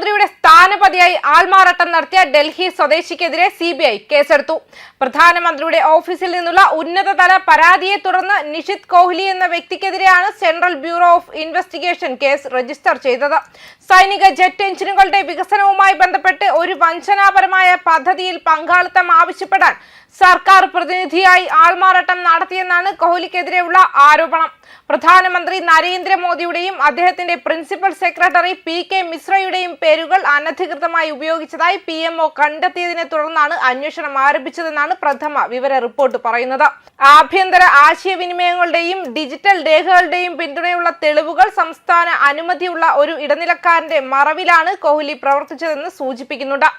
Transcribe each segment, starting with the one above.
പ്രധാനമന്ത്രിയുടെ സ്ഥാനപതിയായി ആൾമാറാട്ടം നടത്തിയ ഡൽഹി സ്വദേശിക്കെതിരെ സി ബി ഐ കേസെടുത്തു. പ്രധാനമന്ത്രിയുടെ ഓഫീസിൽ നിന്നുള്ള ഉന്നതതല പരാതിയെ തുടർന്ന് നിഷിത് കോഹ്ലി എന്ന വ്യക്തിക്കെതിരെയാണ് central bureau of investigation case register ചെയ്തത്. സൈനിക ജെറ്റ് എഞ്ചിനുകളുടെ വികസനവുമായി ബന്ധപ്പെട്ട് ഒരു വഞ്ചനാപരമായ പദ്ധതിയിൽ പങ്കാളിത്തം ആവശ്യപ്പെടാൻ സർക്കാർ പ്രതിനിധിയായി ആൾമാറാട്ടം നടത്തിയെന്നാണ് കോഹ്ലിക്കെതിരെയുള്ള ആരോപണം. പ്രധാനമന്ത്രി നരേന്ദ്രമോദിയുടെയും അദ്ദേഹത്തിന്റെ പ്രിൻസിപ്പൽ സെക്രട്ടറി പി കെ മിശ്രയുടെയും പേരുകൾ അനധികൃതമായി ഉപയോഗിച്ചതായി പി എം ഒ കണ്ടെത്തിയതിനെ തുടർന്നാണ് അന്വേഷണം ആരംഭിച്ചതെന്നാണ് പ്രഥമ വിവര റിപ്പോർട്ട് പറയുന്നത്. ആഭ്യന്തര ആശയവിനിമയങ്ങളുടെയും ഡിജിറ്റൽ രേഖകളുടെയും പിന്തുണയുള്ള തെളിവുകൾ സംസ്ഥാന അനുമതിയുള്ള ഒരു ഇടനിലക്കാരന്റെ മറവിലാണ് കോഹ്ലി പ്രവർത്തിച്ചതെന്ന് സൂചിപ്പിക്കുന്നുണ്ട്.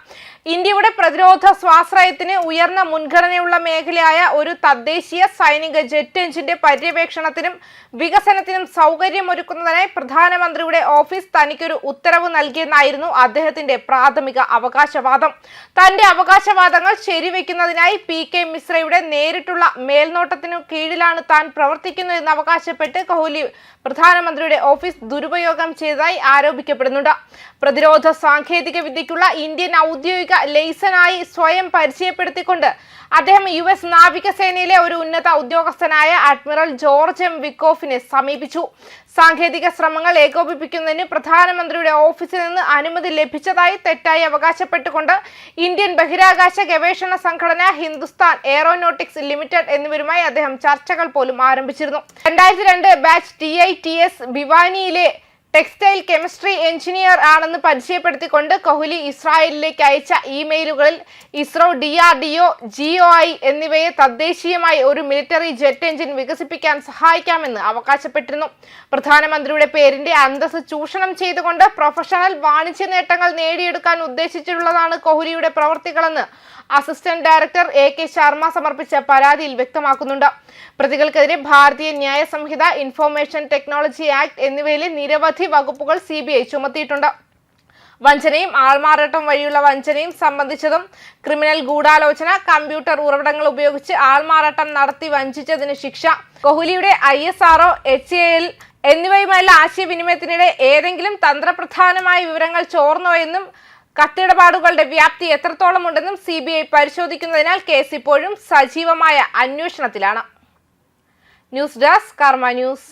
ഇന്ത്യയുടെ പ്രതിരോധ സ്വാശ്രയത്തിന് ഉയർന്ന മുൻഗണനയുള്ള മേഖലയായ ഒരു തദ്ദേശീയ സൈനിക ജെറ്റ് എഞ്ചിന്റെ പര്യവേക്ഷണത്തിനും വികസനത്തിനും സൗകര്യമൊരുക്കുന്നതിനായി പ്രധാനമന്ത്രിയുടെ ഓഫീസ് തനിക്കൊരു ഉത്തരവ് നൽകിയെന്നായിരുന്നു അദ്ദേഹത്തിന്റെ പ്രാഥമിക അവകാശവാദം. തന്റെ അവകാശവാദങ്ങൾ ശരിവെക്കുന്നതിനായി പി കെ മിശ്രയുടെ നേരിട്ടുള്ള മേൽനോട്ടത്തിനു കീഴിലാണ് താൻ പ്രവർത്തിക്കുന്നതെന്ന് അവകാശപ്പെട്ട് കോഹ്ലി പ്രധാനമന്ത്രിയുടെ ഓഫീസ് ദുരുപയോഗം ചെയ്തതായി ആരോപിക്കപ്പെടുന്നുണ്ട്. പ്രതിരോധ സാങ്കേതിക വിദ്യയ്ക്കുള്ള ഇന്ത്യൻ ഔദ്യോഗിക ലൈസനായി സ്വയം പരിചയപ്പെടുത്തിക്കൊണ്ട് അദ്ദേഹം യു എസ് നാവികസേനയിലെ ഒരു ഉന്നത ഉദ്യോഗസ്ഥനായ അഡ്മിറൽ ജോർജ് എം. വിക്കോഫിനെ സമീപിച്ചു. സാങ്കേതിക ശ്രമങ്ങൾ ഏകോപിപ്പിക്കുന്നതിന് പ്രധാനമന്ത്രിയുടെ ഓഫീസിൽ നിന്ന് അനുമതി ലഭിച്ചതായി തെറ്റായി അവകാശപ്പെട്ടുകൊണ്ട് ഇന്ത്യൻ ബഹിരാകാശ ഗവേഷണ സംഘടന ഹിന്ദുസ്ഥാൻ എയറോനോട്ടിക്സ് ലിമിറ്റഡ് എന്നിവരുമായി അദ്ദേഹം ചർച്ചകൾ പോലും ആരംഭിച്ചിരുന്നു. രണ്ടായിരത്തി രണ്ട് batch T I T S ഭിവാനിയിലെ textile chemistry engineer ആണെന്ന് പരിചയപ്പെടുത്തിക്കൊണ്ട് കൊഹ്ലി ഇസ്രായേലിലേക്ക് അയച്ച ഇമെയിലുകളിൽ ISRO D R D O G O I എന്നിവയെ തദ്ദേശീയമായി ഒരു മിലിറ്ററി ജെറ്റ് എഞ്ചിൻ വികസിപ്പിക്കാൻ സഹായിക്കാമെന്ന് അവകാശപ്പെട്ടിരുന്നു. പ്രധാനമന്ത്രിയുടെ പേരിന്റെ അന്തസ് ചൂഷണം ചെയ്തുകൊണ്ട് പ്രൊഫഷണൽ വാണിജ്യ നേട്ടങ്ങൾ നേടിയെടുക്കാൻ ഉദ്ദേശിച്ചിട്ടുള്ളതാണ് കൊഹ്ലിയുടെ പ്രവർത്തികളെന്ന് assistant director A K Sharma സമർപ്പിച്ച പരാതിയിൽ വ്യക്തമാക്കുന്നുണ്ട്. പ്രതികൾക്കെതിരെ ഭാരതീയ ന്യായ സംഹിത ഇൻഫോർമേഷൻ ടെക്നോളജി ആക്ട് എന്നിവയിലെ നിരവധി വകുപ്പുകൾ സി ബി ഐ ചുമത്തിയിട്ടുണ്ട്. വഞ്ചനയും ആൾമാറാട്ടം വഴിയുള്ള വഞ്ചനയും സംബന്ധിച്ചതും ക്രിമിനൽ ഗൂഢാലോചന കമ്പ്യൂട്ടർ ഉറവിടങ്ങൾ ഉപയോഗിച്ച് ആൾമാറാട്ടം നടത്തി വഞ്ചിച്ചതിന് ശിക്ഷ കോഹ്ലിയുടെ I S R O H A L എന്നിവയുമായുള്ള ആശയവിനിമയത്തിനിടെ ഏതെങ്കിലും തന്ത്രപ്രധാനമായ വിവരങ്ങൾ ചോർന്നോ എന്നും കത്തിടപാടുകളുടെ വ്യാപ്തി എത്രത്തോളം ഉണ്ടെന്നും സി ബി ഐ പരിശോധിക്കുന്നതിനാൽ കേസ് ഇപ്പോഴും സജീവമായ അന്വേഷണത്തിലാണ്. News desk Karma news.